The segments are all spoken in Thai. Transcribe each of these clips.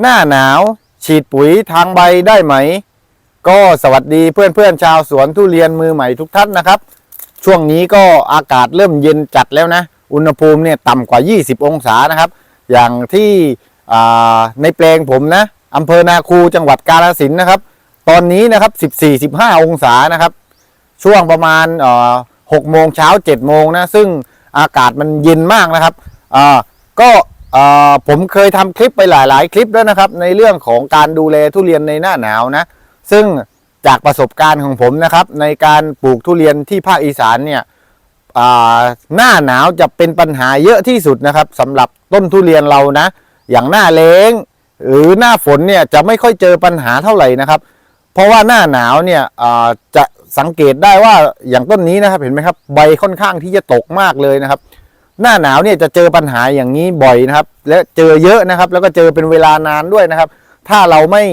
หน้าหนาว ฉีดปุ๋ยทางใบได้ไหม ก็สวัสดีเพื่อนๆชาวสวนทุเรียนมือใหม่ทุกท่านนะครับ ช่วงนี้ก็อากาศเริ่มเย็นจัดแล้วนะ อุณหภูมิเนี่ยต่ำกว่า 20 องศานะครับ อย่างที่ในแปลงผมนะอำเภอนาคูจังหวัดกาฬสินธุ์นะครับ ตอนนี้นะครับ 14-15 องศานะครับ ช่วงประมาณ6โมงเช้า7โมงนะ ซึ่งอากาศมันเย็นมากนะครับก็ ผมเคยทำคลิปไปหลาย ๆ คลิปแล้วนะครับ ในเรื่องของการดูแลทุเรียนในหน้าหนาวนะ ซึ่งจากประสบการณ์ของผมนะครับ ในการปลูกทุเรียนที่ภาคอีสานเนี่ยหน้าหนาวจะเป็นปัญหาเยอะที่สุดนะครับสำหรับต้นทุเรียนเรานะ อย่างหน้าแล้งหรือหน้าฝนเนี่ยจะไม่ค่อยเจอปัญหาเท่าไหร่นะครับ เพราะว่าหน้าหนาวเนี่ยจะสังเกตได้ว่าอย่างต้นนี้นะครับเห็นไหมครับ ใบค่อนข้างที่จะตกมากเลยนะครับ หน้าหนาวเนี่ยจะเจอปัญหาอย่างนี้บ่อยนะครับ และเจอเยอะนะครับ แล้วก็เจอเป็นเวลานานด้วยนะครับ ถ้าเราไม่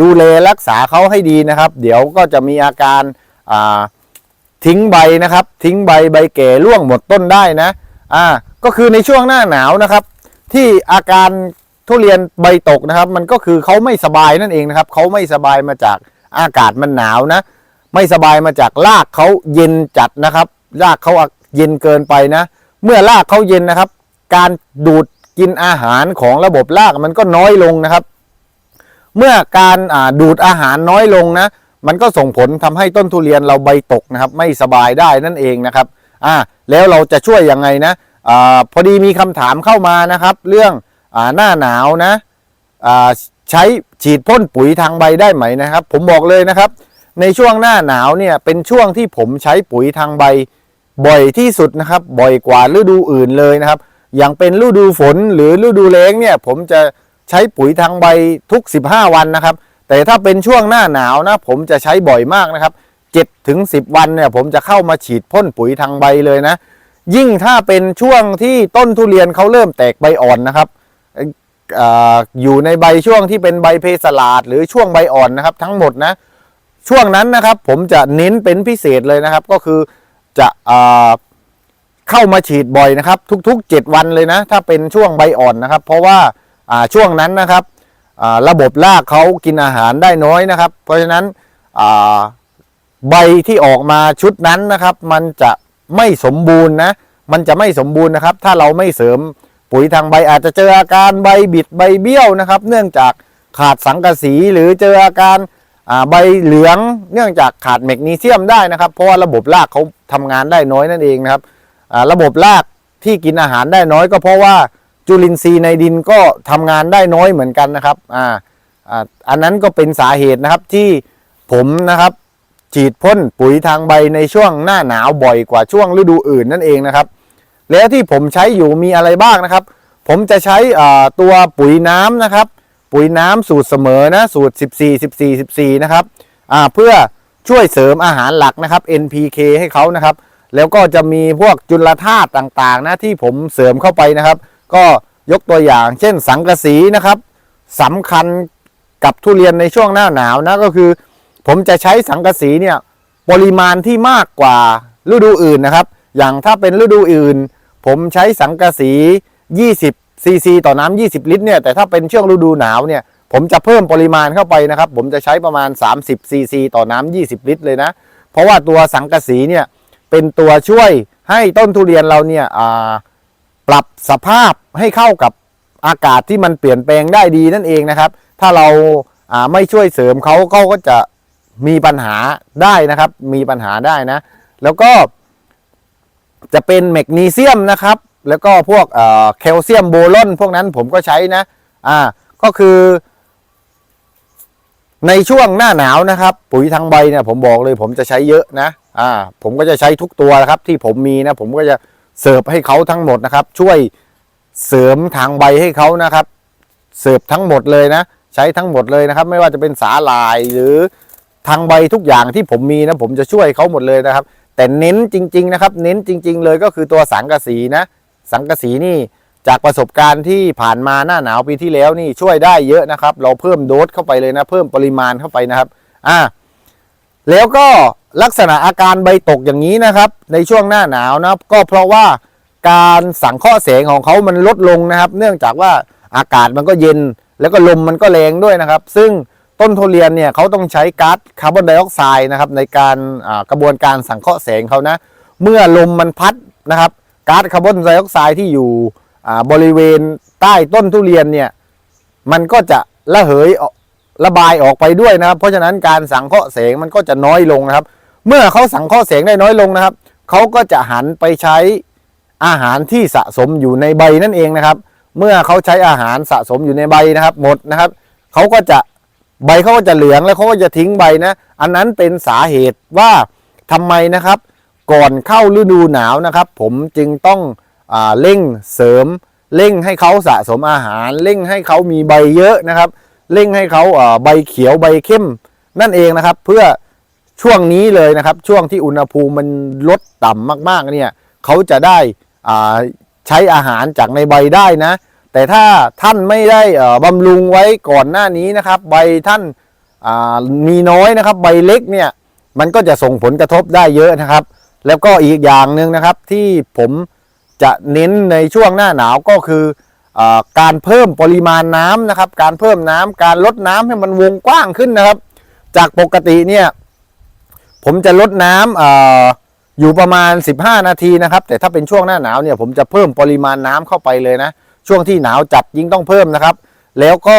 ดูแลรักษาเขาให้ดีนะครับ เดี๋ยวก็จะมีอาการาทิ้งใบนะครับ ทิ้งใบใบแก่ร่วงหมดต้นได้นะอ่าก็คือในช่วงหน้าหนาวนะครับ ที่อาการทุเรียนใบตกนะครับ มันก็คือเขาไม่สบายนั่นเองนะครับเขาไม่สบายมาจากอากาศมันหนาวนะ ไม่สบายมาจากรากเขาเย็นจัดนะครับรากเขา เย็นเกินไปนะ เมื่อรากเขาเย็นนะครับ การดูดกินอาหารของระบบรากมันก็น้อยลงนะครับ เมื่อการดูดอาหารน้อยลงนะ มันก็ส่งผลทำให้ต้นทุเรียนเราใบตกนะครับ ไม่สบายได้นั่นเองนะครับอ่าแล้วเราจะช่วยยังไงนะอาพอดีมีคำถามเข้ามานะครับ เรื่องอาหน้าหนาวนะอ่าใช้ฉีดพ่นปุ๋ยทางใบได้ไหมนะครับ ผมบอกเลยนะครับ ในช่วงหน้าหนาวเนี่ยเป็นช่วงที่ผมใช้ปุ๋ยทางใบ บ่อยที่สุดนะครับ บ่อยกว่าฤดูอื่นเลยนะครับ อย่างเป็นฤดูฝนหรือฤดูแล้งเนี่ย ผมจะใช้ปุ๋ยทางใบทุก 15 วันนะครับ แต่ถ้าเป็นช่วงหน้าหนาวนะ ผมจะใช้บ่อยมากนะครับ7ถึง10 วันเนี่ยผมจะเข้ามาฉีดพ่นปุ๋ยทางใบเลยนะ ยิ่งถ้าเป็นช่วงที่ต้นทุเรียนเขาเริ่มแตกใบอ่อนนะครับออยู่ในใบช่วงที่เป็นใบเพสลาด หรือช่วงใบอ่อนนะครับ ทั้งหมดนะ ช่วงนั้นนะครับผมจะเน้นเป็นพิเศษเลยนะครับ ก็คือ จะเข้ามาฉีดบ่อยนะครับ ทุกๆ 7 วันเลยนะ ถ้าเป็นช่วงใบอ่อนนะครับ เพราะว่าช่วงนั้นนะครับระบบรากเขากินอาหารได้น้อยนะครับ เพราะฉะนั้นใบที่ออกมาชุดนั้นนะครับ มันจะไม่สมบูรณ์นะมันจะไม่สมบูรณ์นะครับ ถ้าเราไม่เสริมปุ๋ยทางใบอาจจะเจออาการใบบิดใบเบี้ยวนะครับ เนื่องจากขาดสังกะสีหรือเจออาการ ใบเหลืองเนื่องจากขาดแมกนีเซียมได้นะครับ เพราะว่าระบบรากเขาทำงานได้น้อยนั่นเองนะครับระบบรากที่กินอาหารได้น้อยก็เพราะว่าจุลินทรีย์ในดินก็ทำงานได้น้อยเหมือนกันนะครับอ่าอันนั้นก็เป็นสาเหตุนะครับที่ผมนะครับฉีดพ่นปุ๋ยทางใบในช่วงหน้าหนาวบ่อยกว่าช่วงฤดูอื่นนั่นเองนะครับ แล้วที่ผมใช้อยู่มีอะไรบ้างนะครับ ผมจะใช้ตัวปุ๋ยน้ำนะครับ ปุ๋ยน้ำสูตรเสมอนะสูตร 14 14 14 นะครับอ่าเพื่อช่วยเสริมอาหารหลักนะครับ NPK ให้เขานะครับ แล้วก็จะมีพวกจุลธาตุต่างๆ นะที่ผมเสริมเข้าไปนะครับ ก็ยกตัวอย่าง เช่นสังกะสีนะครับสำคัญกับทุเรียนในช่วงหน้าหนาวนะก็คือ ผมจะใช้สังกะสีเนี่ยปริมาณที่มากกว่าฤดูอื่นนะครับ อย่างถ้าเป็นฤดูอื่น ผมใช้สังกะสี 20 ซีซีต่อน้ำ20 ลิตรเนี่ยแต่ถ้าเป็นช่วงฤดูหนาวเนี่ยผมจะเพิ่มปริมาณเข้าไปนะครับ ผมจะใช้ประมาณ 30ซีซีต่อน้ำ20 ลิตรเลยนะ เพราะว่าตัวสังกะสีเนี่ยเป็นตัวช่วยให้ต้นทุเรียนเราเนี่ยปรับสภาพให้เข้ากับอากาศที่มันเปลี่ยนแปลงได้ดีนั่นเองนะครับ ถ้าเราไม่ช่วยเสริมเขาเขาก็จะมีปัญหาได้นะครับ มีปัญหาได้นะ แล้วก็จะเป็นแมกนีเซียมนะครับ แล้วก็พวกแคลเซียมโบรอนพวกนั้นผมก็ใช้นะ อ่า ก็คือ ในช่วงหน้าหนาวนะครับ ปุ๋ยทางใบเนี่ยผมบอกเลยผมจะใช้เยอะนะ อ่า ผมก็จะใช้ทุกตัวนะครับ ที่ผมมีนะ ผมก็จะเสิร์ฟให้เขาทั้งหมดนะครับ ช่วยเสริมทางใบให้เขานะครับ เสิร์ฟทั้งหมดเลยนะ ใช้ทั้งหมดเลยนะครับ ไม่ว่าจะเป็นสาลายหรือทางใบทุกอย่างที่ผมมีนะ ผมจะช่วยเขาหมดเลยนะครับ แต่เน้นจริง ๆ นะครับ เน้นจริง ๆ เลยก็คือตัวสังกะสีนะ สังกะสีนี่จากประสบการณ์ที่ผ่านมาหน้าหนาวปีที่แล้วนี่ช่วยได้เยอะนะครับ เราเพิ่มโดสเข้าไปเลยนะ เพิ่มปริมาณเข้าไปนะครับอ่าแล้วก็ลักษณะอาการใบตกอย่างนี้นะครับ ในช่วงหน้าหนาวนะครับ ก็เพราะว่าการสังเคราะห์แสงของเขามันลดลงนะครับ เนื่องจากว่าอากาศมันก็เย็น แล้วก็ลมมันก็แรงด้วยนะครับ ซึ่งต้นทุเรียนเนี่ยเขาต้องใช้ก๊าซคาร์บอนไดออกไซด์นะครับในการกระบวนการสังเคราะห์แสงเขานะ เมื่อลมมันพัดนะครับ ก๊าซคาร์บอนไดออกไซด์ที่อยู่บริเวณใต้ต้นทุเรียนเนี่ยมันก็จะระเหยระบายออกไปด้วยนะครับ เพราะฉะนั้นการสังเคราะห์แสงมันก็จะน้อยลงนะครับ เมื่อเขาสังเคราะห์แสงได้น้อยลงนะครับเขาก็จะหันไปใช้อาหารที่สะสมอยู่ในใบนั่นเองนะครับ เมื่อเขาใช้อาหารสะสมอยู่ในใบนะครับ หมดนะครับเขาก็จะใบเขาก็จะเหลืองแล้วเขาก็จะทิ้งใบนะ อันนั้นเป็นสาเหตุว่าทำไมนะครับ ก่อนเข้าฤดูหนาวนะครับ ผมจึงต้องอเร่งเสริม เร่งให้เขาสะสมอาหาร เร่งให้เขามีใบเยอะนะครับ เร่งให้เขาใบเขียวใบเข้มนั่นเองนะครับ เพื่อช่วงนี้เลยนะครับ ช่วงที่อุณหภูมิมันลดต่ำมากๆเนี่ยเขาจะได้ใช้อาหารจากในใบได้นะ แต่ถ้าท่านไม่ได้บำรุงไว้ก่อนหน้านี้นะครับ ใบท่านามีน้อยนะครับ ใบเล็กเนี่ยมันก็จะส่งผลกระทบได้เยอะนะครับ แล้วก็อีกอย่างหนึ่งนะครับที่ผมจะเน้นในช่วงหน้าหนาวก็คืออการเพิ่มปริมาณน้ำนะครับ การเพิ่มน้ำการลดน้ำให้มันวงกว้างขึ้นนะครับ จากปกติเนี่ยผมจะลดน้ำอาอยู่ประมาณ 15 นาทีนะครับ แต่ถ้าเป็นช่วงหน้าหนาวเนี่ยผมจะเพิ่มปริมาณน้ำเข้าไปเลยนะช่วงที่หนาวจัดยิ่งต้องเพิ่มนะครับ แล้วก็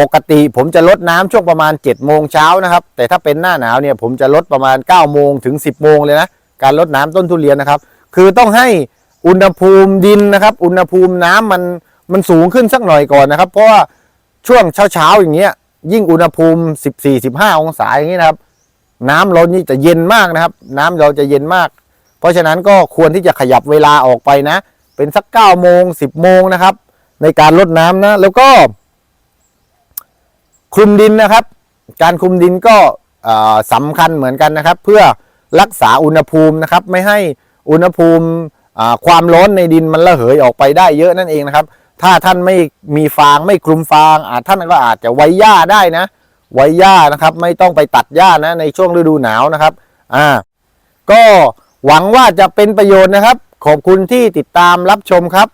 ปกติผมจะลดน้ำช่วงประมาณ7จ็ดโมงเช้านะครับ แต่ถ้าเป็นหน้าหนาวเนี่ยผมจะลดประมาณ9ก้าโมงถึง 10บโมงเลยนะ การลดน้ำต้นทุเรียนนะครับ คือต้องให้อุณหภูมิดินนะครับ อุณหภูมิน้ำมันมันสูงขึ้นสักหน่อยก่อนนะครับ เพราะว่าช่วงเช้าๆอย่างเงี้ยยิ่งอุณหภูมิ 14-15 องศาอย่างนี้นะครับ น้ำเรานี่จะเย็นมากนะครับ น้ำเราจะเย็นมาก เพราะฉะนั้นก็ควรที่จะขยับเวลาออกไปนะ เป็นสัก9ก้าโมงสิบโมงนะครับ ในการลดน้ำนะ แล้วก็คลุมดินนะครับ การคลุมดินก็สำคัญเหมือนกันนะครับ เพื่อ รักษาอุณหภูมินะครับ ไม่ให้อุณหภูมิความร้อนในดินมันระเหยออกไปได้เยอะนั่นเองนะครับ ถ้าท่านไม่มีฟางไม่คลุมฟางอาจท่านก็อาจจะไว้หญ้าได้นะ ไว้หญ้านะครับไม่ต้องไปตัดหญ้านะในช่วงฤดูหนาวนะครับอ่าก็หวังว่าจะเป็นประโยชน์นะครับ ขอบคุณที่ติดตามรับชมครับ